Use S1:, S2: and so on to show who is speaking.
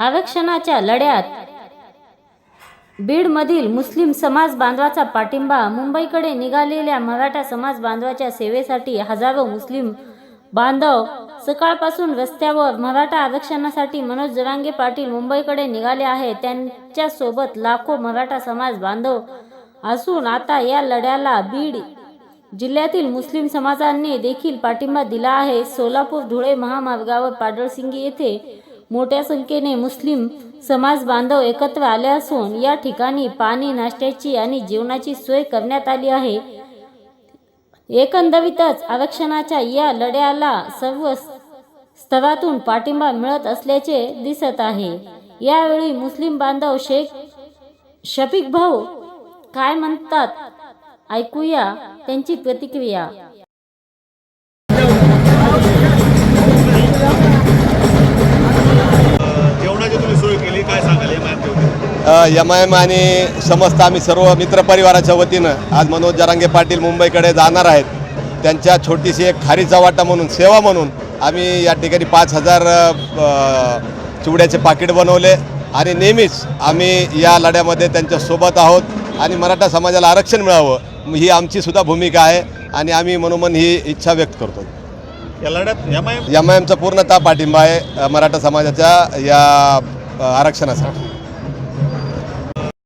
S1: आरक्षणाच्या लढ्यात. बीडमधील मुस्लिम समाज बांधवाचा पाठिंबा मुंबईकडे निघालेल्या मराठा समाज बांधवाच्या सेवेसाठी हजारो मुस्लिम बांधव सकाळपासून रस्त्यावर मराठा आरक्षणासाठी मनोज जरांगे पाटील मुंबईकडे निघाले आहे त्यांच्यासोबत लाखो मराठा समाज बांधव असून आता या लढ्याला बीड जिल्ह्यातील मुस्लिम समाजांनी देखील पाठिंबा दिला आहे. सोलापूर धुळे महामार्गावर पाडळसिंगी येथे मोठ्या संख्येने मुस्लिम समाज बांधव एकत्र आले असून या ठिकाणी पाणी नाश्त्याची आणि जेवणाची सोय करण्यात आली आहे. एकंदरीतच आरक्षणाच्या या लढ्याला सर्व स्तरातून पाठिंबा मिळत असल्याचे दिसत आहे. यावेळी मुस्लिम बांधव शेख शफीक भाऊ काय म्हणतात? ऐकूया त्यांची प्रतिक्रिया.
S2: एम आय
S3: एम आणि समस्त आम्ही सर्व मित्रपरिवाराच्या वतीनं आज मनोज जरांगे पाटील मुंबईकडे जाणार आहेत. त्यांच्या छोटीशी एक खारीचा वाटा म्हणून सेवा म्हणून आम्ही या ठिकाणी पाच हजार चिवड्याचे पाकिट बनवले आणि नेहमीच आम्ही या लढ्यामध्ये त्यांच्यासोबत आहोत आणि मराठा समाजाला आरक्षण मिळावं ही आमची सुद्धा भूमिका आहे आणि आम्ही मनोमन ही इच्छा व्यक्त करतो.
S2: या लढ्यात एम आय
S3: एम आय एमचा पूर्णतः पाठिंबा आहे मराठा समाजाच्या या आरक्षणासाठी.